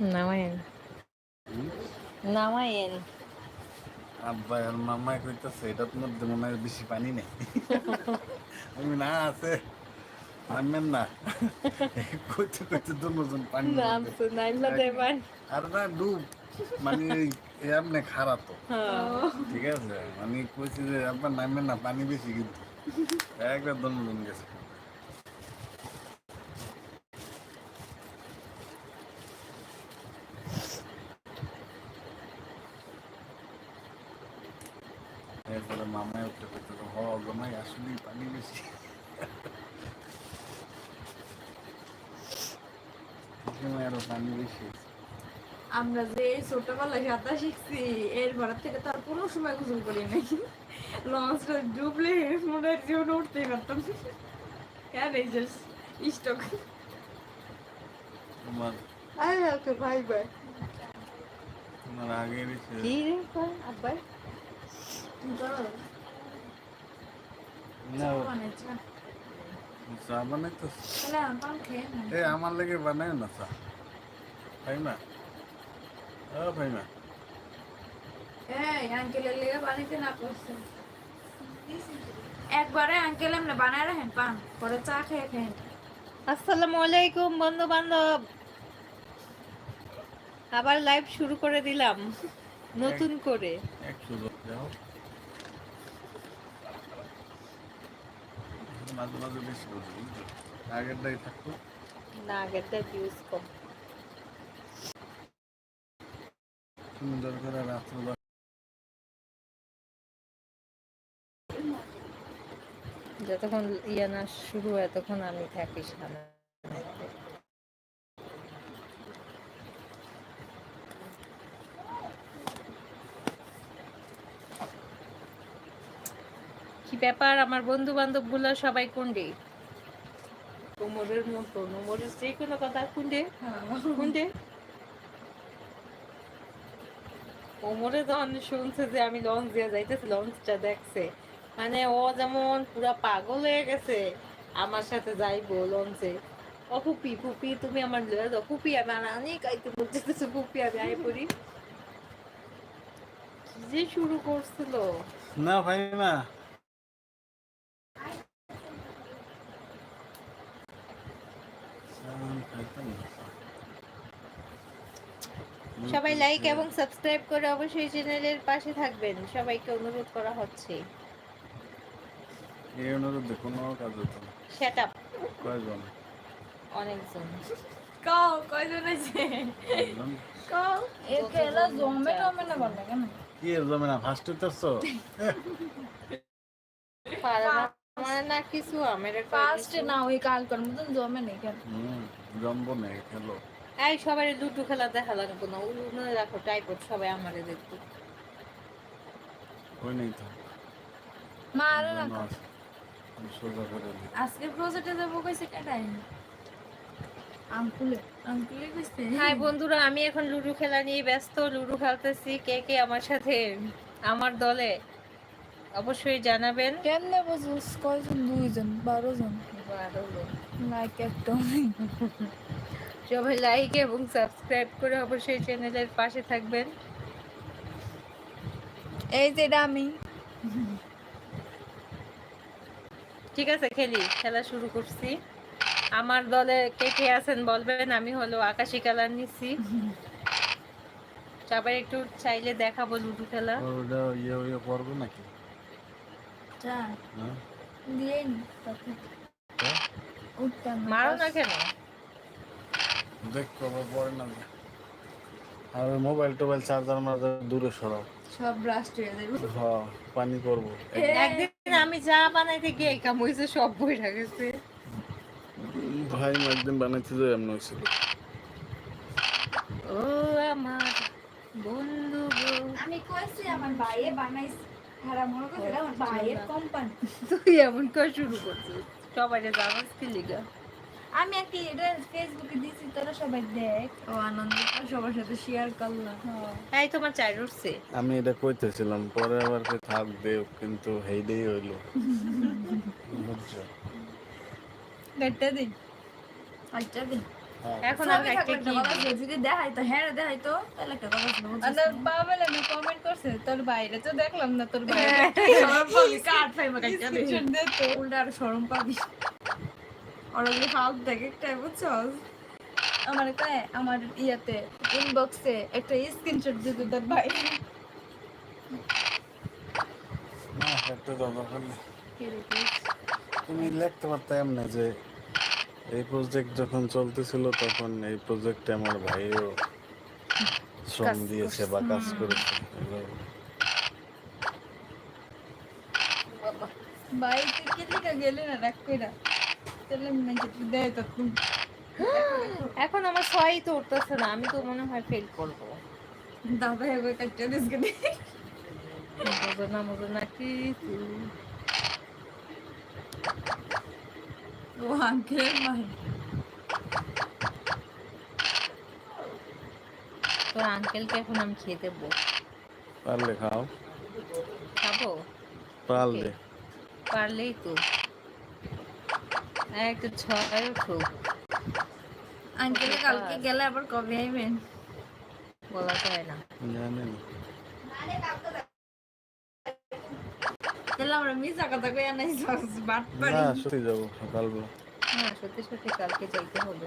নামায়েন? নামায়েন আব্বা আর মামাই কইতেছে এটার মধ্যে মনে হয় বেশি পানি নেই। আমি না আছে। নামবেন না। কইতে কইতে দুজন পানি দেবান আর না ডুব। মানে এমনি খারাপ তো। ঠিক আছে? মানে কইছি যে আপনার নামবেন না পানি বেশি কিন্তু। একবার দুজন গেছে এরপরে মামায় উঠে কইতে হ জমাই আসলেই পানি বেশি সময় আরও পানি বেশি আমরা যে ছোটবেলায় সাঁতার শিখছি এর থেকে তার কোনো সময় গোসল করি নাই। লঞ্চটা ডুবলে মনে হয় জীবনে উঠতেই পারতাম। হ্যাঁ এই যে স্টক। আই ওকে ভাই ভাই তোমার আগে কি রে কয় না চা বানাইতো আমার লেগে বানায় না চা। ফাইমা ও ফাইমা এই আঙ্কেলের লেগে বানাইতে না করছে। একবারে আঙ্কেল এমনি বানায় রাখেন পান পরে চা খেয়ে খেয়ে আসসালামু আলাইকুম বন্ধু বান্ধব আবার লাইভ শুরু করে দিলাম নতুন করে। মাঝে মাঝে বেশি আগেরটাই থাকতো। না আগেরটা ভিউজ কম। সুন্দর করে রাত্র যতক্ষণ ইয়ে না শুরু হয় তখন আমি থাকি সামনে কি ব্যাপার? আমার বন্ধু বান্ধবগুলো সবাই কোনডে কোমরের মতো। কোমরের যে কোনো কথা কোনডে কোনডে কোমরে যখন শুনছে যে আমি লঞ্চ দিয়ে যাইতেছি লঞ্চটা দেখছে। মানে ও যেমন পুরা পাগল হয়ে গেছে আমার সাথে যাইবো লঞ্চে। ও ফুপি ফুপি তুমি আমার লয়ে যাও। ফুপি আমার অনেক আইতে বলতেছে ফুপি আমি আই পড়ি। কি যে শুরু করছিল? না ভাই ফাইমা সবাই লাইক এবং সাবস্ক্রাইব করে অবশ্যই চ্যানেলের পাশে থাকবেন। সবাইকে অনুরোধ করা হচ্ছে। এই অনুরোধে কোনো কাজ হতো না। সেট আপ কয়জন? অনেকজন। কও কয়জন আছে? কও। একেলা জমে টমে না বল কেন? কি এর জমে না? ফার্স্ট না আমার না কিছু আমার ফার্স্ট না ওই কাল কর মতন জমে নেই কেন? জমবো না খেলো। এই সবাই লুডু খেলা দেখা লাগবে না মনে রাখো টাইপড সবাই আমারে দেখবে। ওই নেই তো। মা আরে আজকে প্রজেক্টে যাব কইছে কেটাই হাই বন্ধুরা আমি এখন লুডু খেলা নিয়ে ব্যস্ত। লুডু খেলতেছি। কে কে আমার সাথে আমার দলে অবশ্যই জানাবেন। কেমনে বুঝুস? কয়জন? দুইজন? বারো জন? বারো জন। লাইক একটা সবাই লাইক এবং সাবস্ক্রাইব করে অবশ্যই চ্যানেলের পাশে থাকবেন। এই যে এটা আমি ঠিক আছে খেলি। খেলা শুরু করছি। আমার দলে কে কে আছেন বলবেন? আমি হলো আকাশি কালার নিচ্ছি সবাই একটু চাইলে দেখাবো লুডু খেলা। ওটা ইয়ে ইয়ে করব নাকি? চা হ্যাঁ। মারো না কেন? দেখো পরে না আর মোবাইল টোবাইল চার্জার মার্জার দূরে সরাও সব ব্রাস্ট হয়ে যাবে। হ্যাঁ পানি করব একদিন আমি যা বানাইতে গিয়ে কাম হয়েছে সব বই গেছে। ভাই একদিন বানাইতে যে এমন হয়েছিল ও আমার বন্ধু আমি কইছি আমার ভাইয়ে বানাইছে। মনে করছে আমার ভাইয়ের কোম্পানি তুই এমন করে শুরু করছিস? সবাই জানাস কি লিগা। আমি একটা ফেসবুকে দিছি তোরা সবাই দেখ। ও আনন্দ সবার সাথে শেয়ার করলাম এই তোমার চাই উঠছে? আমি এটা কইতেছিলাম পরে আবার কে থাক দেও কিন্তু হেইডেই হইল। বুঝছ? গেটটা দিন। আচ্ছা দিন। হ্যাঁ। এখন আর একটা কি যদি দেখাই তো হ্যাঁ দেখাই তো তাহলে একটা কথা ছিল বুঝছিস? আর বাবা আমি কমেন্ট করছে তোর বাইরে তো দেখলাম না তোর বাইরে। পাবি, দে। Screenshot দে তো। উল্টা আরও শরম পাবি ফাল দেখে একটা বুঝছস? আমার আমার ইয়াতে ইনবক্সে একটা স্ক্রিনশট দিতে নেই। তুমি লিখতে পারতে এমনি যে এই প্রজেক্ট যখন চলতেছিল তখন এই প্রজেক্টে আমার ভাইও শ্রম দিয়েছে বা কাজ করেছে ভাই তুই কি গেলি না রাখ কইরা। এখন আমার ছয়ই তো উঠতেছে না আমি তো মনে হয় ফেল করব। দাদা এবার না। না ও আঙ্কেল মাই। তোর আঙ্কেলকে এখন আমি খেয়ে দেবো। পারলে খাও। খাব? পারলে। পারলেই তো। একটা ছয় উঠুক আঙ্কেল কালকে গেলে আবার কবে আইবেন? বলা যায় না। জানেন। তাহলে আমরা মিশা কথা কই আনাই বাট না সত্যি যাব সকালবেলা হ্যাঁ সত্যি সত্যি কালকে যাইতে হবে।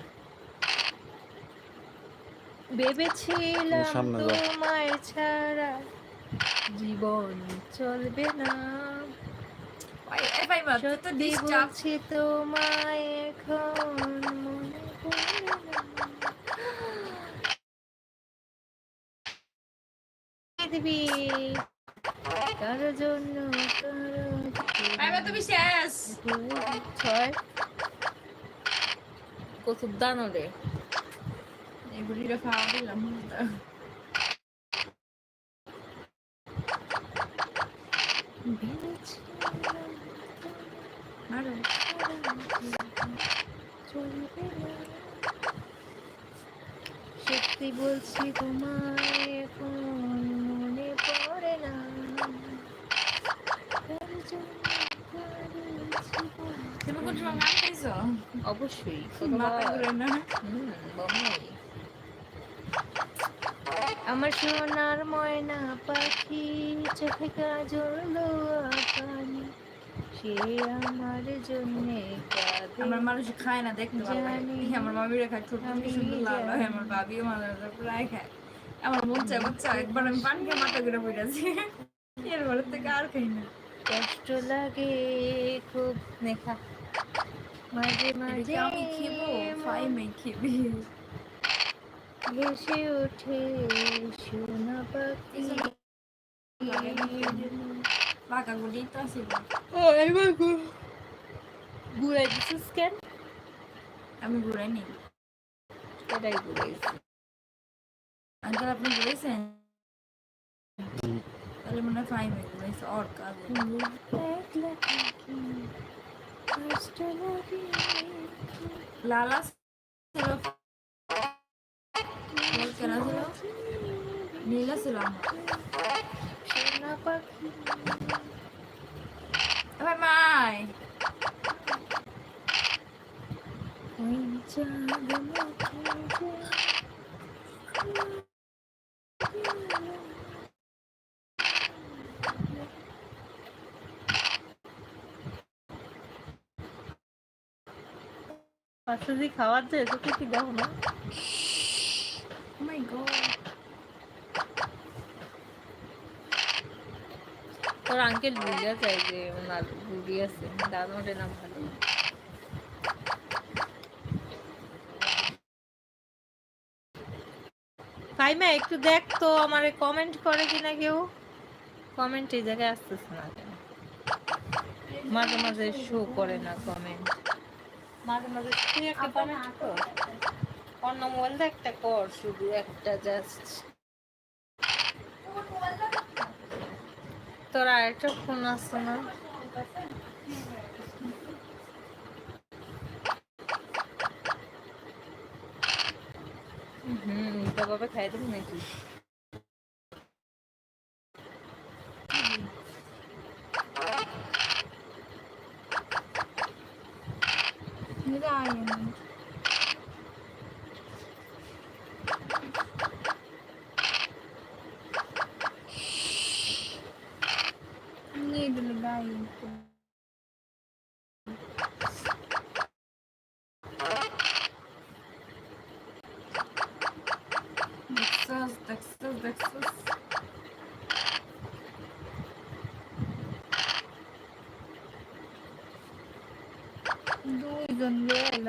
ভেবেছিলাম তোমায় ছাড়া জীবন চলবে না। সত্যি বলছি তোমায় এখন মনে পড়ে দিবি কারও জন্য তুমি শেষ ছয়। কচুর দানো রে এই খাওয়া দিলাম। মারো সত্যি বলছি তোমায় এখন মনে পড়ে না। কার জন্য কারও জীবন তুমি কোন সময় গান গাইছো অবশ্যই। আমার সোনার ময়না পাখি চোখে কাজল পানি সে আমার জন্যে আমার মানুষ খায় না দেখতে। আমার মামিরা খায় ছোট সুন্দর লাল হয় আমার ভাবিও মাঝে মাঝে প্রায় খায়। আমার মন চায় একবার আমি পান খেয়ে মাথা ঘুরে পড়েছি। এর ঘরের থেকে আর খাই না। কষ্ট লাগে খুব। নেখা। মাঝে মাঝে আমি খেবো ফাই মেয়ে খেবি। ভেসে ওঠে সোনা পাখি। বাঁকা গুলি তো আসিল ও এবার ঘুরে দিছিস কেন আমি ঘুরাই নি এটাই ঘুরেছি আঙ্কেল আপনি ঘুরেছেন তাহলে মনে হয় ফাই মেয়ে ঘুরেছে ওর কাজ লালা ছিল কেনা ছিল নীলা ছিল আমার এবার মাই। পাশে যে খাবার দেয় তোকে কি দাও না? তোর আঙ্কেল ভুলে যায় যে ওনার বুড়ি আছে। দানোরে নাম ভালো ফাইমা একটু দেখ তো, আমারে কমেন্ট করে কিনা কেউ? কমেন্ট এই জায়গায় আসতেছে না কেন? মাঝে মাঝে শো করে না কমেন্ট মাঝে মাঝে তুই একটা কমেন্ট কর। অন্য মোবাইল একটা কর, শুধু একটা জাস্ট তোর আরেকটা ফোন আছে না হুম তো বাবা খাই দেবো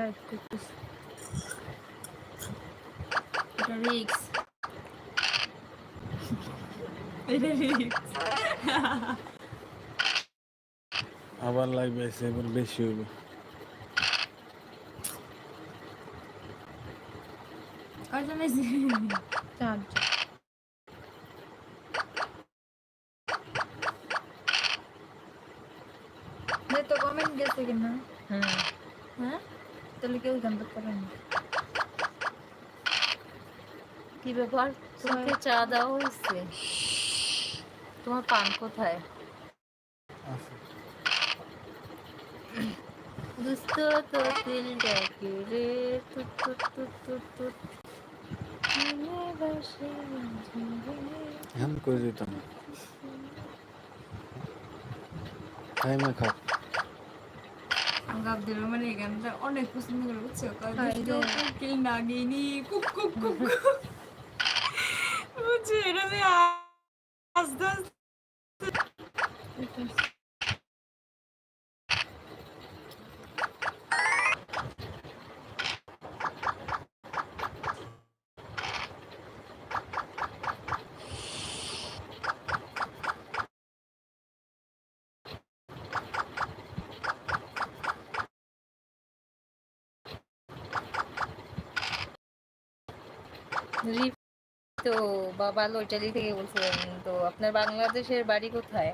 লাইভ করতেছি এটা রিক্স এটা রিক্স আবার লাইভ আছে এবার বেশি তো কমেন্ট গেছে কিনা হুম হ্যাঁ তাহলে কেউ জানতে পারেন কি ব্যাপার? তোমাকে চা দেওয়া হয়েছে? তোমার পান কোথায়? দুস্থ তো দিল ডাকে রে টুট টুট টুট টুট টুট। বাসে ঝিরে। এখন করে দিতাম টাইমে খাও আমরা আব্দুল রহমান এই গানটা অনেক পছন্দ করে বুঝছ হ্যাঁ, এই যে- কুকিল নাগিনি কুক কুক কুক কুক। বুঝছ এটা যে আস্তে আস্তে তো বাবা লোইটালি থেকে বলছিলেন তো আপনার বাংলাদেশের বাড়ি কোথায়?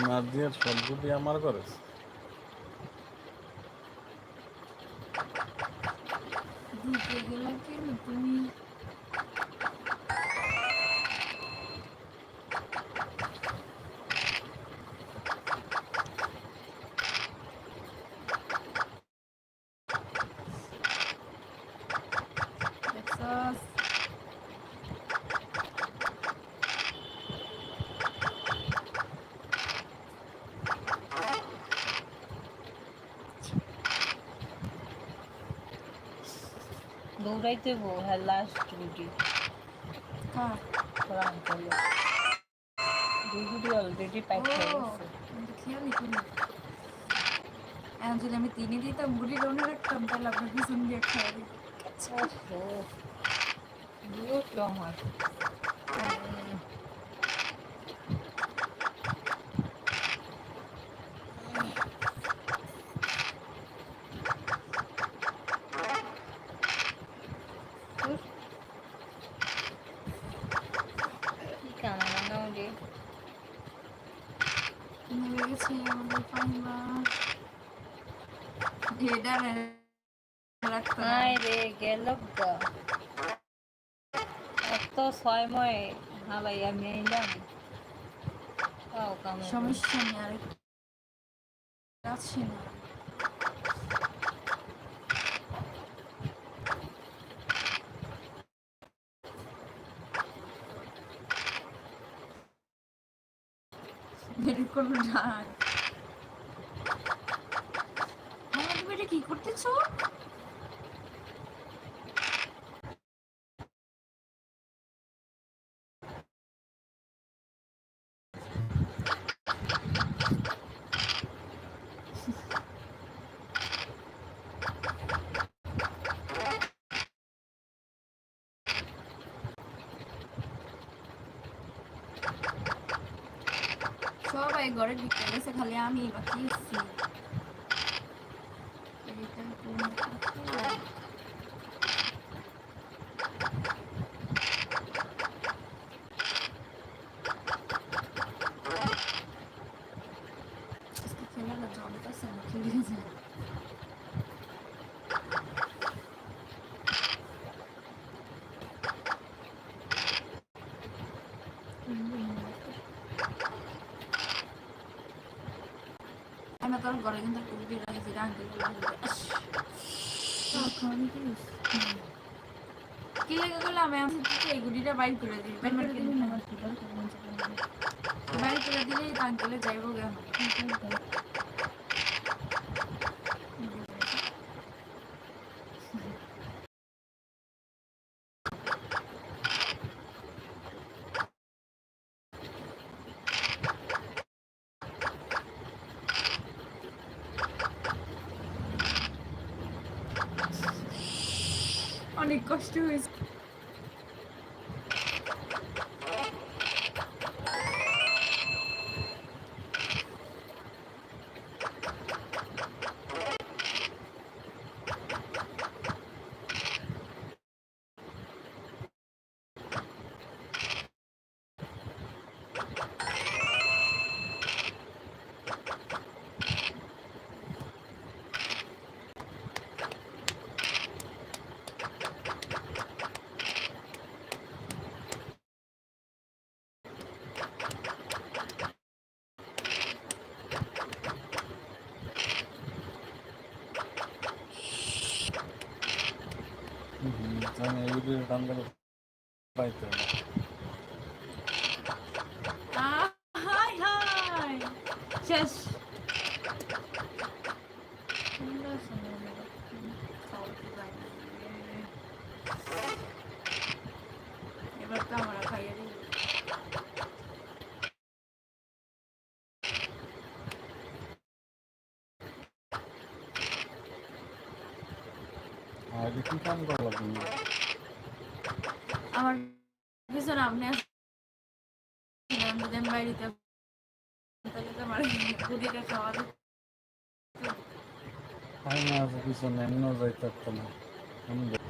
নাদিয়ার সবগুলি আমার করে দিতে গেলে কেন তুমি দেখছস? দৌড়াইতে বো হ্যাঁ লাস্ট ডিউটি হ্যাঁ কোরআন করল ডিউটি অলরেডি প্যাক হয়ে ও, গেছে আমি তো খেয়ালই করিনি। এখন যদি আমি তিনে দিতাম বুড়ি রোনে রাখতাম তাহলে আপনার পিছন দিয়ে খাওয়া দিত ওহো বিরক্ত আমার উম, ধুর। কি কানা মানা ওরে নেমে গেছে আমাদের পাইবা এটা রাখতাম আয় রে গেল গা এত ছয়ময় হালাই আমি আইলাম সমস্যা নেই আর আছে না। কোনো ডাক হ্যাঁ কি করতেছো সবাই ঘরে ঢুকে গেছে খালি আমি বাকি আছি এইটা কোন কথা? আজকে খেলাটা জমতেছে না খেলে যায় তোর ঘরে কিন্তু কুড়ি রাখছি আঙ্কেল কি লেগে গেল আমি আমি এই গুড়িটা বাইর করে দিই, বাইর করে করে দিলেই আঙ্কেলে যাইব গে costumes. আমি এই ভিডিও গান গান পাইতে হাই হাই। শেষ। सुनने नहीं नहीं हम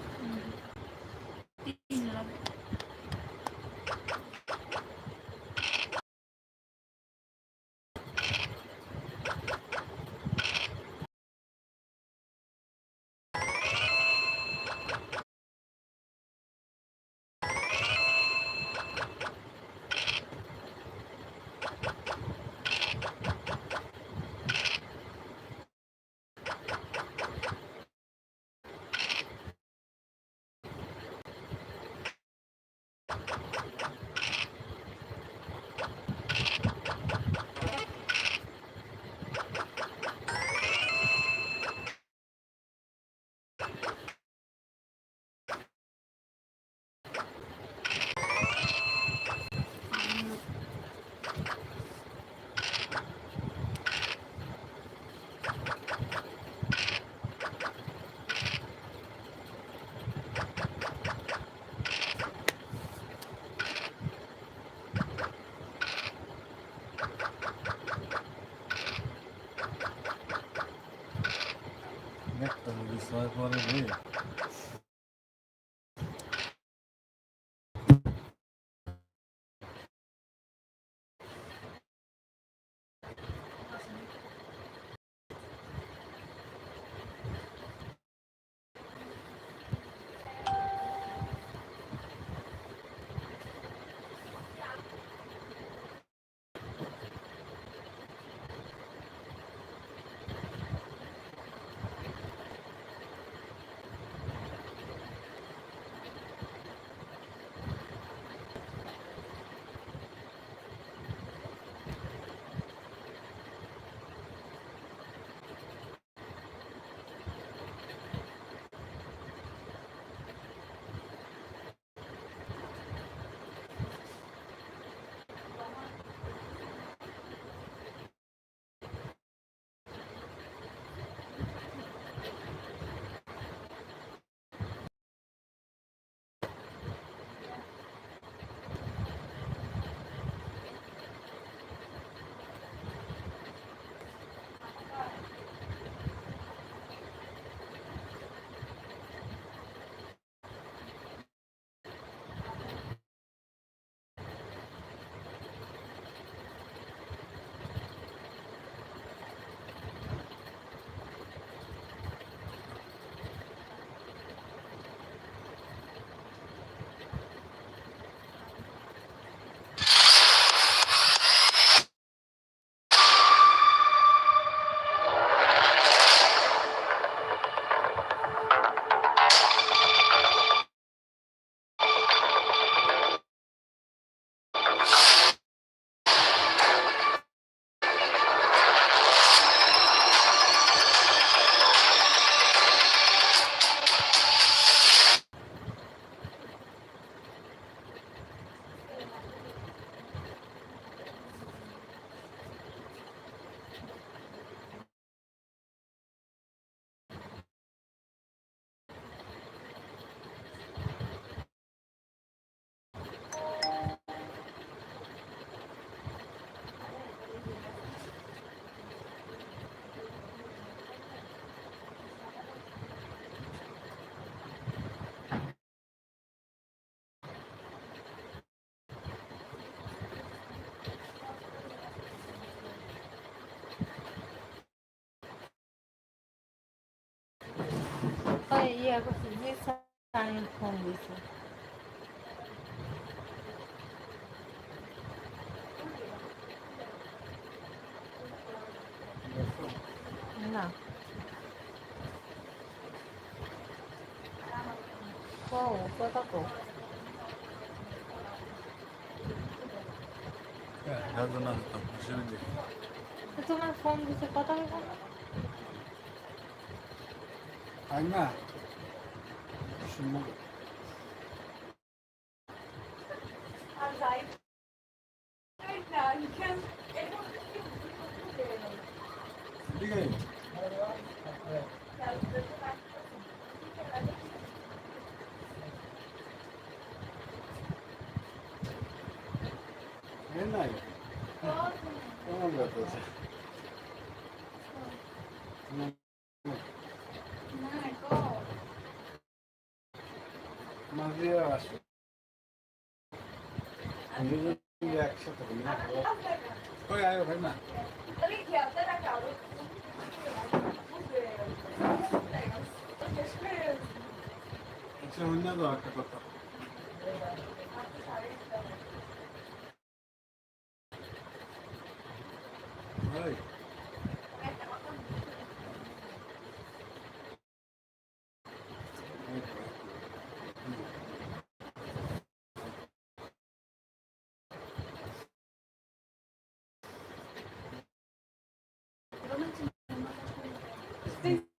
সাইন ফোন দিছে না। ও কথা কো হয়তো না হতো হিসেবে দেখি তো তোমার ফোন দিছে, কথা বলব না। আই না শুনব আর যাই যাই না ইখান এখন ঠিক আছে এই নাই কেমন লাগতেছে মাঝে আসো দুজন মিলে একসাথে হই না ওই আয়ো ভাই না আরে খেলতে না কারও আচ্ছা হই না তো একটা কথা ভাই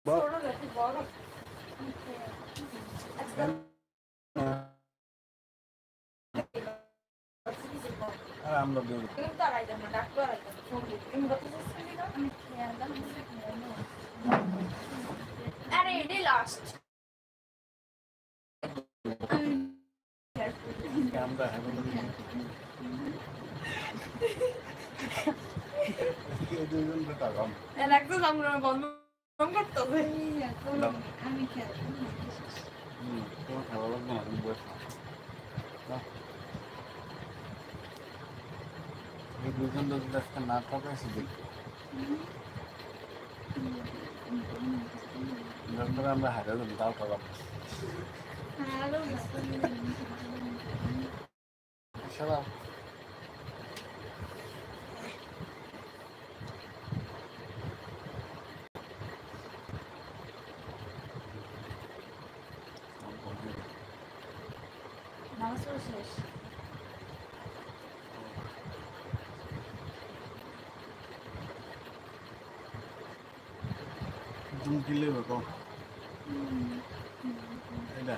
বড় দেখি বড় আর আমরা দুই তুমি তো আড়াই যাব ডাক্তার আড়াই যাব ফোন দিতে তুমি কত শেষ না আমি খেয়াল আরে এটাই লাস্ট আমরা একটা আমরা বন্ধ করতে হবে। আমি খেয়াল তোমার লাগবে না তুমি বসো না। এই দুজন যদি আজকে না থাকে এসে দেখি যখন আমরা হারে যাব, তাও টাকা আরও সারা নামাজ পড়া শেষ তুমি কি লেবে কম এটা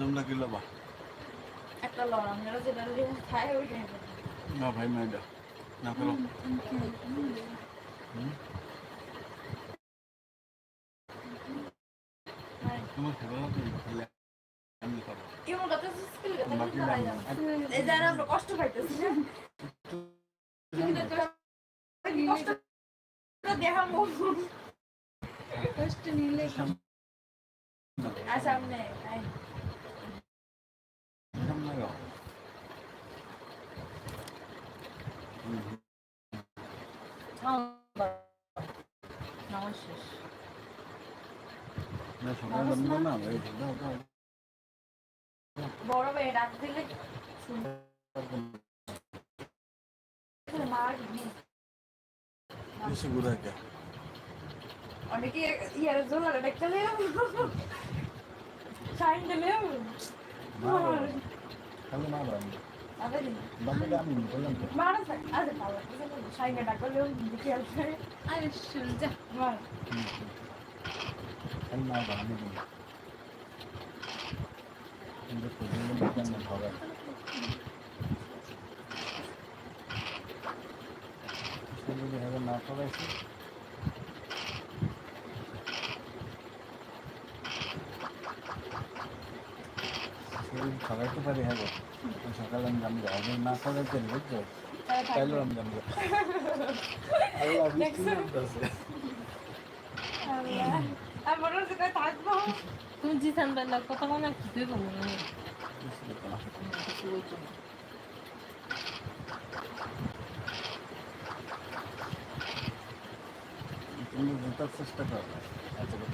তোমরা কি লেবা? একটা লড়াম যেটা খায় ওইটাই না ভাই না এটা। না করো তোমার খেলা খেলে আমি খাব। কেমন কথা এই যে আমরা পাইতেছি কষ্ট দেখাবো কষ্ট নিলে বড় ভাই ডাক দিলে মার বেশি ঘুরে কে অনেকে ইয়ার জোলার একটা লেও সাইন দিলেও খালি না বাকি আমি থাক আরে ভালো সাইন ডাকলেও দেখে আসবে আরে শুন যা মার হুম, হুম। খালি না দাও আমি প্রতিদিন হবে যদি হবে না করাইছে। খাওয়াইতে পারি হ্যাঁ গো। সকালে আমি জানব আর না খাওয়াইতে বুঝছ? তাইলেও আমি থাকব। তুমি জিসান বেলার কথা মনে কি বলো না। তুমি জেতার চেষ্টা করো এত দিন